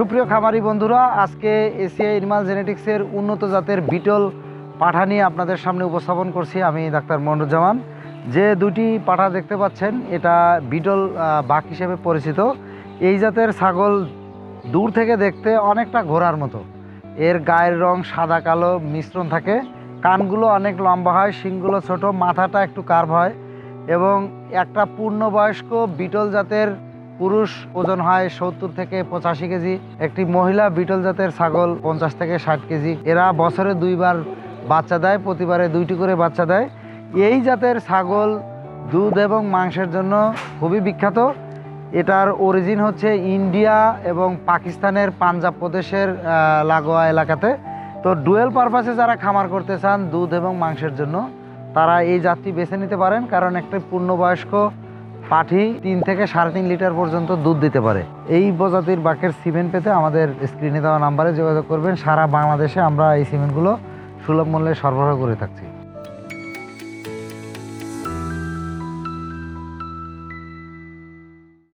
সুপ্রিয় খামারি বন্ধুরা, আজকে এশিয়া ইনমাল জেনেটিক্সের উন্নত জাতের বিটল পাঠা নিয়ে আপনাদের সামনে উপস্থাপন করছি আমি ডাক্তার মনুজ্জামান। যে দুটি পাঠা দেখতে পাচ্ছেন, এটা বিটল বাঘ হিসেবে পরিচিত। এই জাতের ছাগল দূর থেকে দেখতে অনেকটা ঘোড়ার মতো। এর গায়ের রং সাদা, কালো মিশ্রণ থাকে। কানগুলো অনেক লম্বা হয়, শিংগুলো ছোট, মাথাটা একটু কার্ভ হয় এবং একটা পূর্ণবয়স্ক বিটল জাতের পুরুষ ওজন হয় সত্তর থেকে পঁচাশি কেজি, একটি মহিলা বিটল জাতের ছাগল পঞ্চাশ থেকে ষাট কেজি। এরা বছরে দুইবার বাচ্চা দেয়, প্রতিবারে দুইটি করে বাচ্চা দেয়। এই জাতের ছাগল দুধ এবং মাংসের জন্য খুবই বিখ্যাত। এটার অরিজিন হচ্ছে ইন্ডিয়া এবং পাকিস্তানের পাঞ্জাব প্রদেশের লাগোয়া এলাকাতে। তো ডুয়েল পারপাসে যারা খামার করতে চান দুধ এবং মাংসের জন্য, তারা এই জাতটি বেছে নিতে পারেন, কারণ একটা পূর্ণবয়স্ক পাঠি তিন থেকে সাড়ে তিন লিটার পর্যন্ত দুধ দিতে পারে। এই প্রজাতির বাকের সিমেন্ট পেতে আমাদের স্ক্রিনে দেওয়া নাম্বারে যোগাযোগ করবেন। সারা বাংলাদেশে আমরা এই সিমেন্টগুলো সুলভ মূল্যে সরবরাহ করে থাকছি।